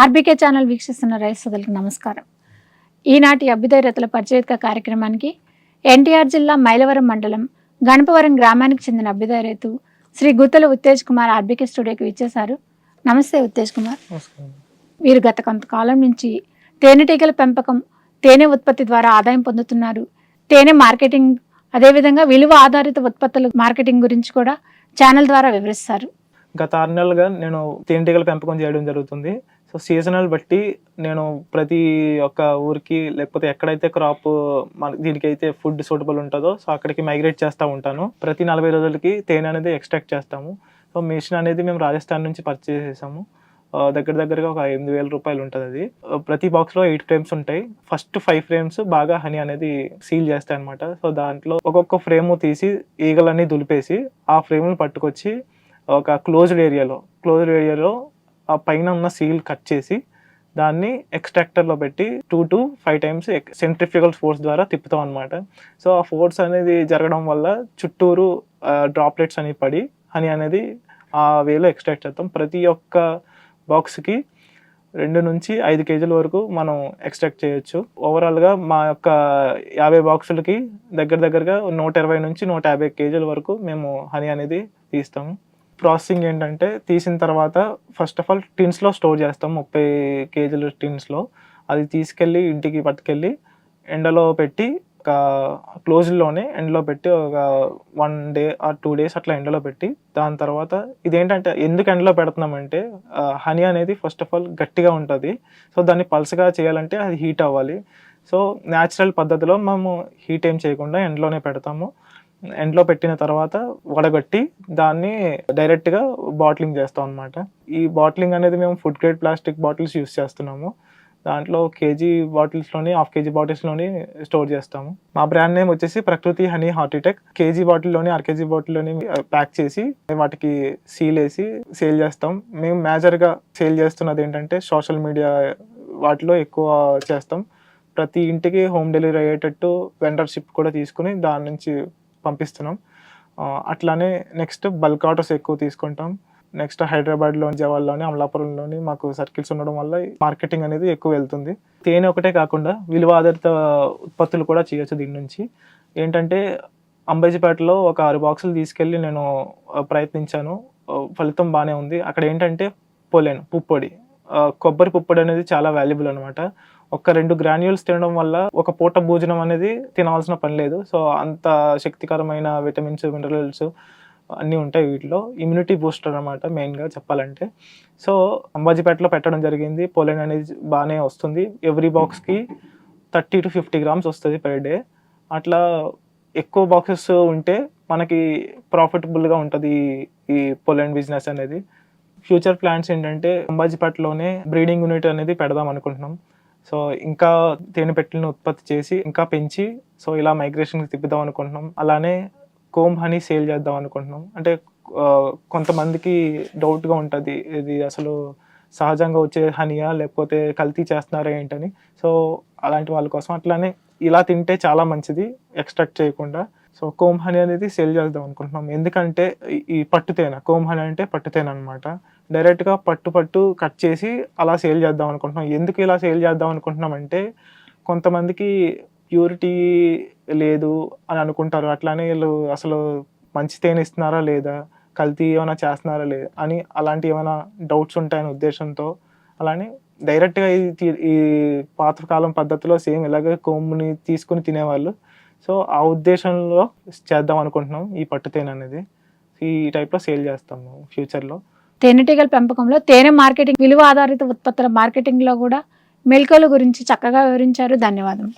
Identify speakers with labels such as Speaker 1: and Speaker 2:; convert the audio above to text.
Speaker 1: RBK channel వీక్షిస్తున్న రైతులకు నమస్కారం. ఈనాటి అభ్యుదయ రైతుల పరిచయిక కార్యక్రమానికి ఎన్టీఆర్ జిల్లా మైలవరం మండలం గణపవరం గ్రామానికి చెందిన అభ్యుదయ రైతు శ్రీ గుత్తల ఉత్తేజ్ కుమార్ ఆర్బీకే స్టూడియోకి విచ్చేశారు. నమస్తే ఉత్తేజ్ కుమార్. వీరు గత కొంతకాలం నుంచి తేనెటీగల పెంపకం తేనె ఉత్పత్తి ద్వారా ఆదాయం పొందుతున్నారు. తేనె మార్కెటింగ్ అదేవిధంగా విలువ ఆధారిత ఉత్పత్తుల మార్కెటింగ్ గురించి కూడా ఛానల్ ద్వారా వివరిస్తారు.
Speaker 2: గత ఆరు నెలలుగా నేను తేనెటీగల పెంపకం చేయడం జరుగుతుంది. సో సీజనల్ బట్టి నేను ప్రతి ఒక్క ఊరికి లేకపోతే ఎక్కడైతే క్రాప్ మన దీనికి అయితే ఫుడ్ సూటబుల్ ఉంటుందో సో అక్కడికి మైగ్రేట్ చేస్తూ ఉంటాను. ప్రతి నలభై రోజులకి తేనె అనేది ఎక్స్ట్రాక్ట్ చేస్తాము. సో మిషన్ అనేది మేము రాజస్థాన్ నుంచి పర్చేస్ చేసాము. దగ్గర దగ్గరగా ఒక ఎనిమిది వేల రూపాయలు ఉంటుంది అది. ప్రతి బాక్స్లో ఎయిట్ ఫ్రేమ్స్ ఉంటాయి. ఫస్ట్ ఫైవ్ ఫ్రేమ్స్ బాగా హనీ అనేది సీల్ చేస్తాయి అనమాట సో దాంట్లో ఒక్కొక్క ఫ్రేమ్ తీసి ఈగలన్నీ దులిపేసి ఆ ఫ్రేమ్ని పట్టుకొచ్చి ఒక క్లోజ్డ్ ఏరియాలో క్లోజ్డ్ ఏరియాలో ఆ పైన ఉన్న సీల్ కట్ చేసి దాన్ని ఎక్స్ట్రాక్టర్లో పెట్టి two to five times centrifugal force ద్వారా తిప్పుతాం అనమాట సో ఆ ఫోర్స్ అనేది జరగడం వల్ల చుట్టూరు డ్రాప్లెట్స్ అనేవి పడి హనీ అనేది ఆ వేలో ఎక్స్ట్రాక్ట్ చేస్తాం. ప్రతి ఒక్క బాక్స్కి రెండు నుంచి ఐదు కేజీల వరకు మనం ఎక్స్ట్రాక్ట్ చేయొచ్చు. ఓవరాల్గా మా యొక్క యాభై బాక్సులకి దగ్గర దగ్గరగా నూట ఇరవై నుంచి నూట యాభై కేజీల వరకు మేము హనీ అనేది తీస్తాము. ప్రాసెసింగ్ ఏంటంటే తీసిన తర్వాత ఫస్ట్ ఆఫ్ ఆల్ టిన్స్లో స్టోర్ చేస్తాం ముప్పై కేజీలు టిన్స్లో అది తీసుకెళ్ళి ఇంటికి పట్టుకెళ్ళి ఎండలో పెట్టి ఒక క్లోజ్లోనే ఎండలో పెట్టి ఒక one day or two days అట్లా ఎండలో పెట్టి దాని తర్వాత ఇదేంటంటే ఎందుకు ఎండలో పెడుతున్నామంటే హనీ అనేది ఫస్ట్ ఆఫ్ ఆల్ గట్టిగా ఉంటుంది. సో దాన్ని పల్సగా చేయాలంటే అది హీట్ అవ్వాలి. సో న్యాచురల్ పద్ధతిలో మేము హీట్ ఏం చేయకుండా ఎండలోనే పెడతాము. ఎండ్లో పెట్టిన తర్వాత వడగట్టి దాన్ని డైరెక్ట్గా బాటిలింగ్ చేస్తాం అనమాట ఈ బాటిలింగ్ అనేది మేము food grade plastic bottles use చేస్తున్నాము. దాంట్లో కేజీ బాటిల్స్లోని హాఫ్ కేజీ బాటిల్స్లోని స్టోర్ చేస్తాము. మా బ్రాండ్ నేమ్ వచ్చేసి ప్రకృతి హనీ హార్టిటెక్ కేజీ బాటిల్లోని ఆర్ కేజీ బాటిల్లోని ప్యాక్ చేసి వాటికి సీల్ వేసి సేల్ చేస్తాం. మేము మేజర్గా సేల్ చేస్తున్నది ఏంటంటే సోషల్ మీడియా వాటిలో ఎక్కువ చేస్తాం. ప్రతి ఇంటికి హోమ్ డెలివరీ అయ్యేటట్టు వెండర్షిప్ కూడా తీసుకుని దాని నుంచి పంపిస్తున్నాం. అట్లానే నెక్స్ట్ బల్క్ ఆటోస్ ఎక్కువ తీసుకుంటాం. నెక్స్ట్ హైదరాబాద్లో జవాల్లోని అమలాపురంలోని మాకు సర్కిల్స్ ఉండడం వల్ల మార్కెటింగ్ అనేది ఎక్కువ వెళ్తుంది. తేనె ఒకటే కాకుండా విలువ ఆధారిత ఉత్పత్తులు కూడా చేయొచ్చు దీని నుంచి. ఏంటంటే అంబేజీపేటలో ఒక ఆరు బాక్సులు తీసుకెళ్ళి నేను ప్రయత్నించాను. ఫలితం బాగానే ఉంది. అక్కడ ఏంటంటే పొలేను పుప్పొడి. కొబ్బరి పుప్పొడి అనేది చాలా వాల్యుబుల్ అనమాట ఒక రెండు గ్రాన్యూల్స్ తినడం వల్ల ఒక పూట భోజనం అనేది తినవలసిన పని లేదు. సో అంత శక్తికరమైన విటమిన్స్ మినరల్స్ అన్నీ ఉంటాయి వీటిలో. ఇమ్యూనిటీ బూస్టర్ అనమాట మెయిన్గా చెప్పాలంటే. సో అంబాజీపేటలో పెట్టడం జరిగింది. పోలెన్ అనేది బాగానే వస్తుంది. ఎవ్రీ బాక్స్కి థర్టీ టు ఫిఫ్టీ గ్రామ్స్ వస్తుంది పర్ డే అట్లా ఎక్కువ బాక్సెస్ ఉంటే మనకి ప్రాఫిటబుల్గా ఉంటుంది ఈ పొలెన్ బిజినెస్ అనేది. ఫ్యూచర్ ప్లాన్స్ ఏంటంటే అంబాజీపేటలోనే బ్రీడింగ్ యూనిట్ అనేది పెడదాం అనుకుంటున్నాం. సో ఇంకా తేనె పెట్టెలను ఉత్పత్తి చేసి ఇంకా పెంచి సో ఇలా మైగ్రేషన్కి తిప్పుదాం అనుకుంటున్నాం. అలానే కోమ్ హనీ సేల్ చేద్దాం అనుకుంటున్నాం. అంటే కొంతమందికి డౌట్గా ఉంటుంది ఇది అసలు సహజంగా వచ్చే హనీయా లేకపోతే కల్తీ చేస్తున్నారా ఏంటని. సో అలాంటి వాళ్ళ కోసం అట్లానే ఇలా తింటే చాలా మంచిది ఎక్స్ట్రాక్ట్ చేయకుండా. సో కోమ్ అనేది సేల్ చేద్దాం అనుకుంటున్నాం. ఎందుకంటే ఈ- పట్టుతేన కోమ్ అంటే పట్టుతేన అనమాట డైరెక్ట్గా పట్టు పట్టు కట్ చేసి అలా సేల్ చేద్దాం అనుకుంటున్నాం. ఎందుకు ఇలా సేల్ చేద్దాం అనుకుంటున్నాం అంటే కొంతమందికి ప్యూరిటీ లేదు అని అనుకుంటారు. అట్లానే వీళ్ళు అసలు మంచి తేనె ఇస్తున్నారా లేదా కల్తీ ఏమైనా చేస్తున్నారా లేదా అని అలాంటి ఏమైనా డౌట్స్ ఉంటాయనే ఉద్దేశంతో అలానే డైరెక్ట్గా ఈ తీ- ఈ పాతకాలం పద్ధతిలో సేమ్ ఇలాగే కొమ్ముని తీసుకుని తినేవాళ్ళు. సో ఆ ఉద్దేశంలో చేద్దాం అనుకుంటున్నాం ఈ పట్టు తేనె అనేది. ఈ టైప్లో సేల్ చేస్తాము ఫ్యూచర్లో
Speaker 1: తేనెటీగల పెంపకంలో తేనె మార్కెటింగ్ విలువ ఆధారిత ఉత్పత్తుల మార్కెటింగ్లో కూడా మెలకువల గురించి చక్కగా వివరించారు. ధన్యవాదం